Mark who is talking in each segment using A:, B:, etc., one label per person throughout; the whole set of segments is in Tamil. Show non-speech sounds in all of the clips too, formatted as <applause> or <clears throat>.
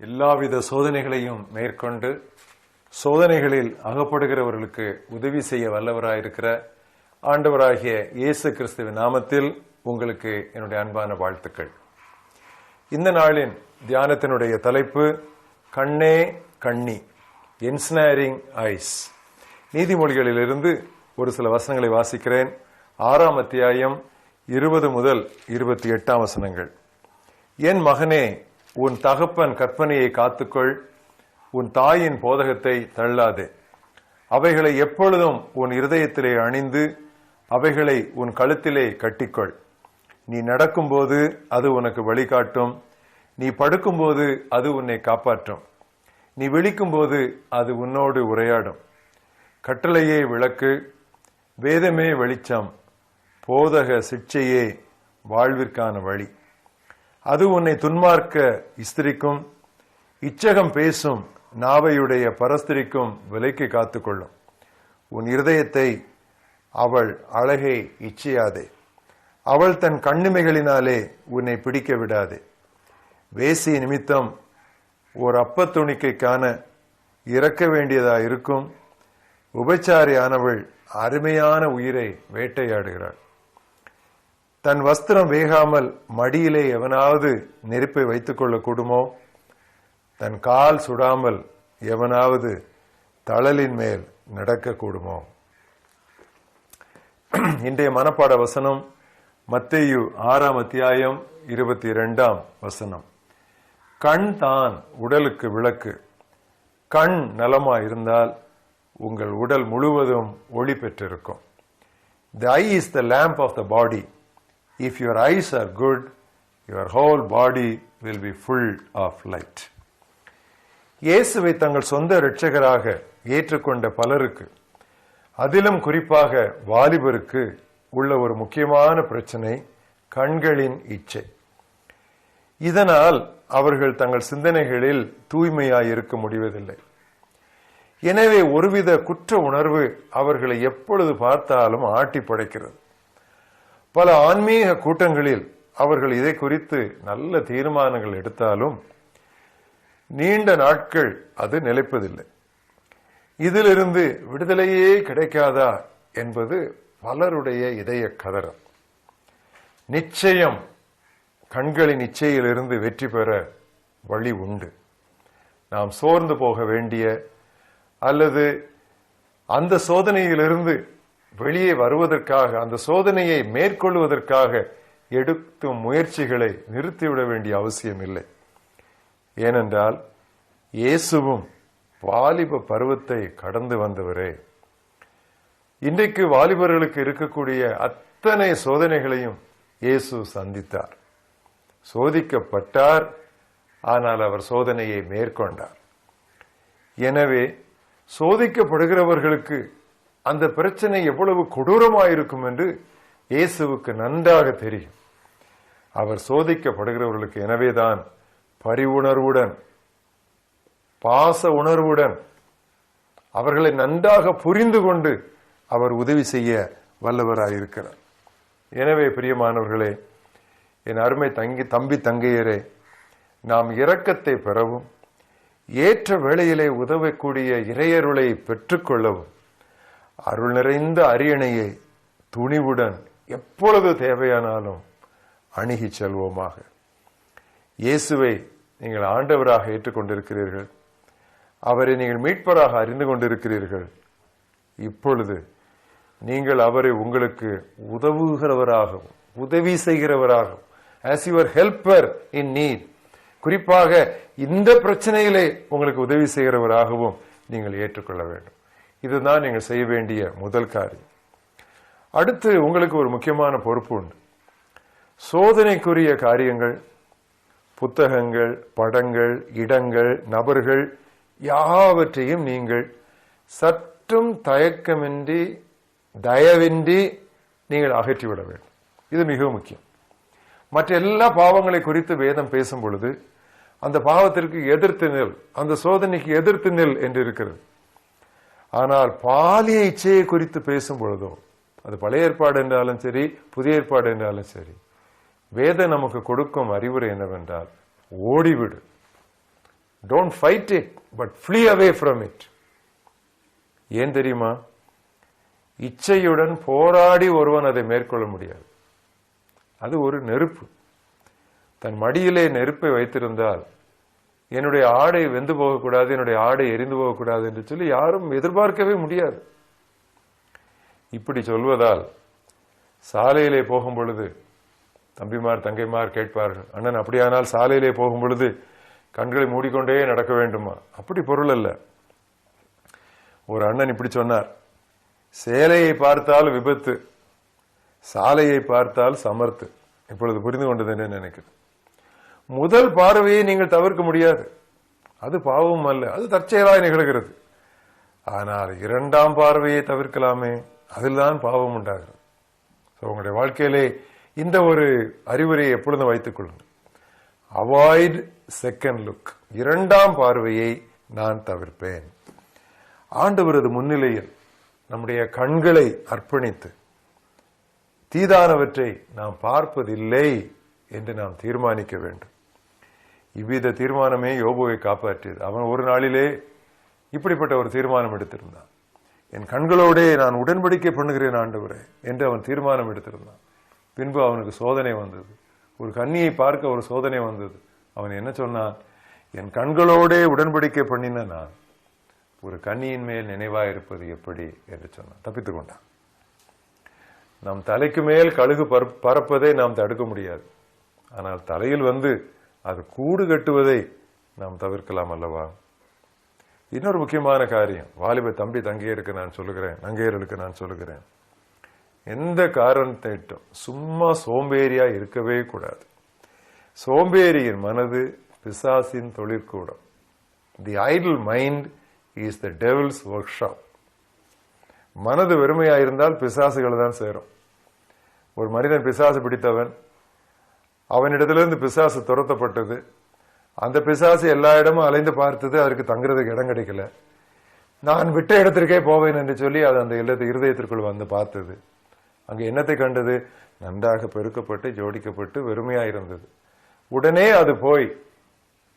A: எல்லாவித சோதனைகளையும் மேற்கொண்டு சோதனைகளில் அகப்படுகிறவர்களுக்கு உதவி செய்ய வல்லவராயிருக்கிற ஆண்டவராகிய இயேசு கிறிஸ்துவின் நாமத்தில் உங்களுக்கு என்னுடைய அன்பான வாழ்த்துக்கள். இந்த நாளின் தியானத்தினுடைய தலைப்பு கண்ணே கண்ணி என்ஸ்னாரிங் ஐஸ் நீதிமொழிகளிலிருந்து ஒரு சில வசனங்களை வாசிக்கிறேன். ஆறாம் அத்தியாயம் இருபது முதல் இருபத்தி எட்டாம் வசனங்கள். என் மகனே உன் தகப்பன் கற்பனையை காத்துக்கொள். உன் தாயின் போதகத்தை தள்ளாதே. அவைகளை எப்பொழுதும் உன் இருதயத்திலே அணிந்து அவைகளை உன் கழுத்திலே கட்டிக்கொள். நீ நடக்கும்போது அது உனக்கு வழிகாட்டும். நீ படுக்கும்போது அது உன்னை காப்பாற்றும். நீ விழிக்கும்போது அது உன்னோடு உரையாடும். கட்டளையே விளக்கு வேதமே வெளிச்சம். போதக சிக்ஷையே வாழ்விற்கான வழி. அது உன்னை துன்மார்க்க இஸ்திரிக்கும் இச்சகம் பேசும் நாவையுடைய பரஸ்திரிக்கும் விலைக்கு காத்துக்கொள்ளும். உன் இருதயத்தை அவள் அழகை இச்சையாதே. அவள் தன் கண்ணிமைகளினாலே உன்னை பிடிக்க விடாதே. வேசி நிமித்தம் ஓர் அப்ப துணிக்கைக்கான இறக்க வேண்டியதா இருக்கும். உபச்சாரியானவள் அருமையான உயிரை வேட்டையாடுகிறாள். தன் வஸ்திரம் வேகாமல் மடியிலே எவனாவது நெருப்பை வைத்துக் கொள்ளக்கூடுமோ? தன் கால் சுடாமல் எவனாவது தளலின் மேல் நடக்கக்கூடுமோ? இன்றைய மனப்பாட வசனம் மத்தேயு ஆறாம் அத்தியாயம் இருபத்தி இரண்டாம் வசனம். கண் தான் உடலுக்கு விளக்கு. கண் நலமா இருந்தால் உங்கள் உடல் முழுவதும் ஒளி பெற்றிருக்கும். The eye is the lamp of the body if your eyes are good your whole body will be full of light இயேசுவை தங்கள் சொந்த இரட்சகராக ஏற்றுக்கொண்ட பலருக்கு அதிலும் குறிப்பாக வாலிபருக்கு உள்ள ஒரு முக்கியமான பிரச்சனை கண்களின் இச்சை. இதனால் அவர்கள் தங்கள் சிந்தனைகளில் தூய்மையாய் இருக்க முடிவதில்லை. எனவே ஒருவித குற்ற உணர்வு அவர்களை எப்பொழுது பார்த்தாலும் ஆட்டி படைக்கிறது பல ஆன்மீக கூட்டங்களில் அவர்கள் இதை குறித்து நல்ல தீர்மானங்கள் எடுத்தாலும் நீண்ட நாட்கள் அது நிலைப்பதில்லை. இதிலிருந்து விடுதலையே கிடைக்காதா என்பது பலருடைய இதய கதறம். நிச்சயம் கண்களின் இச்சையிலிருந்து வெற்றி பெற வழி உண்டு. நாம் சோர்ந்து போக வேண்டிய அல்லது அந்த சோதனையிலிருந்து வெளியே வருவதற்காக அந்த சோதனையை மேற்கொள்வதற்காக எடுக்கும் முயற்சிகளை நிறுத்திவிட வேண்டிய அவசியம் இல்லை. ஏனென்றால் இயேசுவும் வாலிப பருவத்தை கடந்து வந்தவரே. இன்றைக்கு வாலிபர்களுக்கு இருக்கக்கூடிய அத்தனை சோதனைகளையும் இயேசு சந்தித்தார். சோதிக்கப்பட்டார் ஆனால் அவர் சோதனையை மேற்கொண்டார். எனவே சோதிக்கப்படுகிறவர்களுக்கு அந்த பிரச்சனை எவ்வளவு கொடூரமாயிருக்கும் என்று இயேசுவுக்கு நன்றாக தெரியும். அவர் சோதிக்கப்படுகிறவர்களுக்கு எனவேதான் பரிவுணர்வுடன் பாச உணர்வுடன் அவர்களை நன்றாக புரிந்து கொண்டு அவர் உதவி செய்ய வல்லவராயிருக்கிறார். எனவே பிரியமானவர்களே என் அருமை தங்கி தம்பி தங்கையரே நாம் இரக்கத்தை பெறவும் ஏற்ற வேளையிலே உதவக்கூடிய இறையருளை பெற்றுக்கொள்ளவும் அருள் நிறைந்த அரியணையை துணிவுடன் எப்பொழுது தேவையானாலும் அணுகி செல்வோமாக. இயேசுவை நீங்கள் ஆண்டவராக ஏற்றுக்கொண்டிருக்கிறீர்கள். அவரை நீங்கள் மீட்பராக அறிந்து கொண்டிருக்கிறீர்கள். இப்பொழுது நீங்கள் அவரை உங்களுக்கு உதவுகிறவராகவும் உதவி செய்கிறவராகவும் as your helper in need குறிப்பாக இந்த பிரச்சனையிலே உங்களுக்கு உதவி செய்கிறவராகவும் நீங்கள் ஏற்றுக்கொள்ள வேண்டும். இதுதான் நீங்கள் செய்ய வேண்டிய முதல் காரியம். அடுத்து உங்களுக்கு ஒரு முக்கியமான பொறுப்பு உண்டு. சோதனைக்குரிய காரியங்கள் புத்தகங்கள் படங்கள் இடங்கள் நபர்கள் யாவற்றையும் நீங்கள் சற்றும் தயக்கமின்றி தயவின்றி நீங்கள் அகற்றிவிட வேண்டும். இது மிகவும் முக்கியம். மற்ற எல்லா பாவங்களை குறித்து வேதம் பேசும் பொழுது அந்த பாவத்திற்கு எதிர்த்து நில் அந்த சோதனைக்கு எதிர்த்து நில் என்று இருக்கிறது. ஆனால் பாலிய இச்சையை குறித்து பேசும் பொழுதும் அது பழைய ஏற்பாடு என்றாலும் சரி புதிய ஏற்பாடு என்றாலும் சரி வேதம் நமக்கு கொடுக்கும் அறிவுரை என்னவென்றால் ஓடிவிடு. Don't fight it but flee away from it ஏன் தெரியுமா? இச்சையுடன் போராடி ஒருவன் அதை மேற்கொள்ள முடியாது. அது ஒரு நெருப்பு. தன் மடியிலே நெருப்பை வைத்திருந்தால் என்னுடைய ஆடை வெந்து போகக்கூடாது என்னுடைய ஆடை எரிந்து போகக்கூடாது என்று சொல்லி யாரும் எதிர்பார்க்கவே முடியாது. இப்படி சொல்வதால் சாலையிலே போகும் பொழுது தம்பிமார் தங்கைமார் கேட்பார்கள் அண்ணன் அப்படியானால் சாலையிலே போகும் பொழுது கண்களை மூடிக்கொண்டே நடக்க வேண்டுமா? அப்படி பொருள் அல்ல. ஒரு அண்ணன் இப்படி சொன்னார் சேலையை பார்த்தால் விபத்து சாலையை பார்த்தால் சமர்த்து. இப்பொழுது புரிந்து கொண்டது என்ன நினைக்கிறேன். முதல் பார்வையை நீங்கள் தவிர்க்க முடியாது. அது பாவம் அல்ல அது தற்செயலாய் நிகழ்கிறது. ஆனால் இரண்டாம் பார்வையை தவிர்க்கலாமே அதில்தான் பாவம் உண்டாகிறது. ஸோ உங்களுடைய வாழ்க்கையிலே இந்த ஒரு அறிவுரையை எப்பொழுதும் வைத்துக் கொள்ளுங்கள். அவாய்ட் செகண்ட் லுக் இரண்டாம் பார்வையை நான் தவிர்ப்பேன். ஆண்டவரது முன்னிலையில் நம்முடைய கண்களை அர்ப்பணித்து தீதானவற்றை நாம் பார்ப்பதில்லை என்று நாம் தீர்மானிக்க வேண்டும். இவ்வித தீர்மானமே யோபுவை காப்பாற்றியது. அவன் ஒரு நாளிலே இப்படிப்பட்ட ஒரு தீர்மானம் எடுத்திருந்தான். என் கண்களோடே நான் உடன்படிக்கை பண்ணுகிறேன் ஆண்டவரே என்று அவன் தீர்மானம் எடுத்திருந்தான். பின்பு அவனுக்கு சோதனை வந்தது. ஒரு கண்ணியை பார்க்க ஒரு சோதனை வந்தது. அவன் என்ன சொன்னான்? என் கண்களோடே உடன்படிக்கை பண்ணின நான் ஒரு கண்ணியின் மேல் நினைவாயிருப்பது எப்படி என்று சொன்னான். தப்பித்துக் கொண்டான். நம் தலைக்கு மேல் கழுகு பறப்- பறப்பதை நாம் தடுக்க முடியாது. ஆனால் தலையில் வந்து அது கூடு கட்டுவதை நாம் தவிர்க்கலாம் அல்லவா? இன்னொரு முக்கியமான காரியம் வாலிப தம்பி தங்கையருக்கு நான் சொல்லுகிறேன் நங்கையர்களுக்கு நான் சொல்லுகிறேன். எந்த காரணத்திட்டும் சும்மா சோம்பேறியா இருக்கவே கூடாது. சோம்பேறியின் மனது பிசாசின் தொழிற்கூடம். The idle mind is the devil's workshop மனது வெறுமையா இருந்தால் பிசாசுகள் தான் சேரும். ஒரு மனிதன் பிசாசு பிடித்தவன் அவனிடத்திலிருந்து பிசாசு துரத்தப்பட்டது. அந்த பிசாசு எல்லா இடமும் அலைந்து பார்த்தது அதற்கு தங்குறதுக்கு இடம் கிடைக்கல. நான் விட்ட இடத்திற்கே போவேன் என்று சொல்லி அது அந்த இல்லத்தை இருதயத்திற்குள் வந்து பார்த்தது. அங்கு என்னத்தை கண்டது? நன்றாக பெருக்கப்பட்டு ஜோடிக்கப்பட்டு வெறுமையா இருந்தது. உடனே அது போய்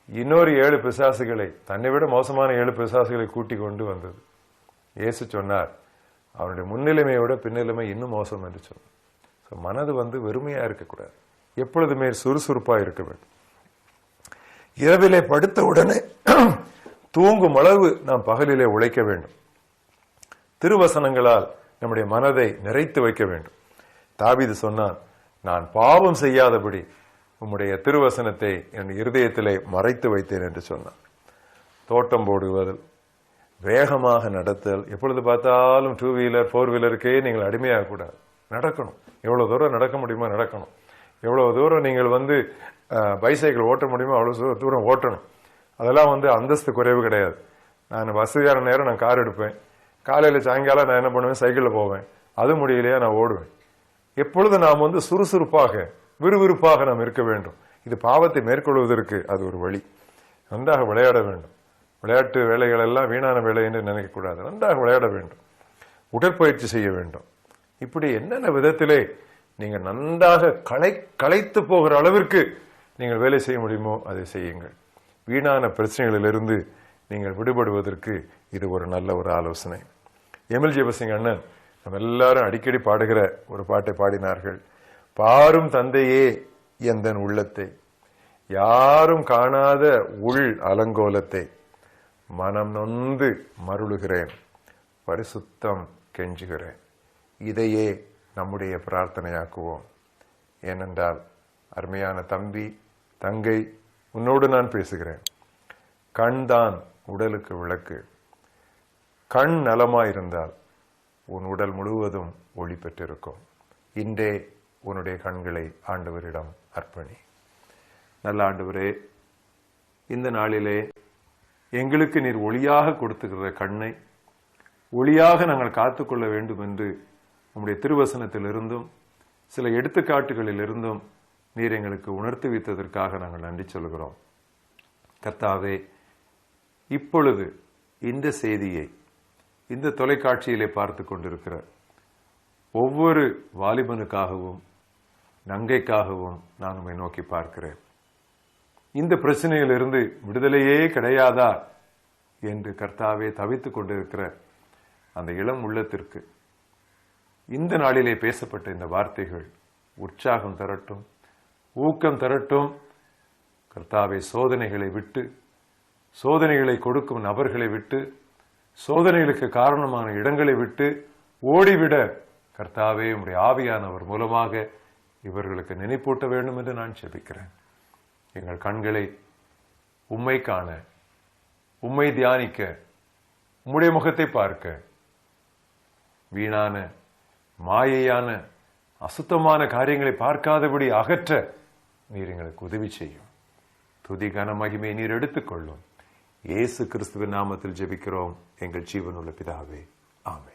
A: இன்னொரு ஏழு பிசாசுகளை தன்னை விட மோசமான ஏழு பிசாசுகளை கூட்டி கொண்டு வந்தது. இயேசு சொன்னார் அவனுடைய முன்னிலைமையோட பின்னிலைமை இன்னும் மோசம் என்று சொன்னார். மனது வந்து வெறுமையா இருக்கக்கூடாது. எப்பொழுதுமே சுறுசுறுப்பாக இருக்க வேண்டும். இரவிலே படுத்த உடனே <clears throat> தூங்கும் அளவு நாம் பகலிலே உழைக்க வேண்டும். திருவசனங்களால் நம்முடைய மனதை நிறைத்து வைக்க வேண்டும். தாவீது சொன்னான் நான் பாவம் செய்யாதபடி உம்முடைய திருவசனத்தை என் இருதயத்திலே மறைத்து வைத்தேன் என்று சொன்னான். தோட்டம் போடுவதல் வேகமாக நடத்தல் எப்பொழுது பார்த்தாலும் டூ வீலர் ஃபோர் வீலருக்கே நீங்கள் அடிமையாக கூடாது நடக்கணும். எவ்வளோ தூரம் நடக்க முடியுமோ நடக்கணும். எவ்வளோ தூரம் நீங்கள் வந்து பைசைக்கிள் ஓட்ட முடியுமோ அவ்வளோ தூரம் தூரம் ஓட்டணும். அதெல்லாம் வந்து அந்தஸ்து குறைவு கிடையாது. நான் வசதியான நேரம் நான் கார் எடுப்பேன். காலையில் சாயங்காலம் நான் என்ன பண்ணுவேன்? சைக்கிளில் போவேன். அது முடியலையா? நான் ஓடுவேன். எப்பொழுது நாம் வந்து சுறுசுறுப்பாக விறுவிறுப்பாக நாம் இருக்க வேண்டும்? இது பாவத்தை மேற்கொள்வதற்கு அது ஒரு வழி. நன்றாக விளையாட வேண்டும். விளையாட்டு வேலைகள் எல்லாம் வீணான வேலை என்று நினைக்கக்கூடாது. நன்றாக விளையாட வேண்டும். உடற்பயிற்சி செய்ய வேண்டும். இப்படி என்னென்ன விதத்திலே நீங்கள் நன்றாக களை களைத்து போகிற அளவிற்கு நீங்கள் வேலை செய்ய முடியுமோ அதை செய்யுங்கள். வீணான பிரச்சனைகளிலிருந்து நீங்கள் விடுபடுவதற்கு இது ஒரு நல்ல ஒரு ஆலோசனை. எம்எல் ஜெயபசிங் அண்ணன் நம்ம எல்லாரும் அடிக்கடி பாடுகிற ஒரு பாட்டை பாடினார்கள். பாரும் தந்தையே எந்தன் உள்ளத்தை. யாரும் காணாத உள் அலங்கோலத்தை. மனம் நொந்து மருளுகிறேன். பரிசுத்தம் கெஞ்சுகிறேன். இதையே நம்முடைய பிரார்த்தனையாக்குவோம். ஏனென்றால் அருமையான தம்பி தங்கை உன்னோடு நான் பேசுகிறேன். கண் தான் உடலுக்கு விளக்கு. கண் நலமாயிருந்தால் உன் உடல் முழுவதும் ஒளி பெற்றிருக்கும். இன்றே உன்னுடைய கண்களை ஆண்டவரிடம் அர்ப்பணி. நல்ல ஆண்டவரே இந்த நாளிலே எங்களுக்கு நீர் ஒளியாக கொடுத்துக்கிற கண்ணை ஒளியாக நாங்கள் காத்துக்கொள்ள வேண்டும் என்று உம்முடைய திருவசனத்திலிருந்தும் சில எடுத்துக்காட்டுகளிலிருந்தும் நீர் எங்களுக்கு உணர்த்தி வைத்ததற்காக நாங்கள் நன்றி சொல்கிறோம். கர்த்தாவே இப்பொழுது இந்த செய்தியை இந்த தொலைக்காட்சியிலே பார்த்து கொண்டிருக்கிற ஒவ்வொரு வாலிபனுக்காகவும் நங்கைக்காகவும் நான் உண்மை நோக்கி பார்க்கிறேன். இந்த பிரச்சனையிலிருந்து விடுதலையே கிடையாதா என்று கர்த்தாவே தவித்துக் கொண்டிருக்கிற அந்த இளம் உள்ளத்திற்கு இந்த நாளிலே பேசப்பட்ட இந்த வார்த்தைகள் உற்சாகம் தரட்டும் ஊக்கம் தரட்டும். கர்த்தாவை சோதனைகளை விட்டு சோதனைகளை கொடுக்கும் நபர்களை விட்டு சோதனைகளுக்கு காரணமான இடங்களை விட்டு ஓடிவிட கர்த்தாவே உடைய ஆவியானவர் மூலமாக இவர்களுக்கு நினைப்பூட்ட வேண்டும் என்று நான் செபிக்கிறேன். எங்கள் கண்களை உம்மை காண உம்மை தியானிக்க உம்முடைய முகத்தை பார்க்க வீணான மாயையான அசுத்தமான காரியங்களை பார்க்காதபடி அகற்ற நீர் எங்களுக்கு உதவி செய்யும். துதி கன மகிமை நீர் எடுத்துக்கொள்ளும். இயேசு கிறிஸ்துவின் நாமத்தில் ஜெபிக்கிறோம். எங்கள் ஜீவனுள்ள பிதாவே. ஆமே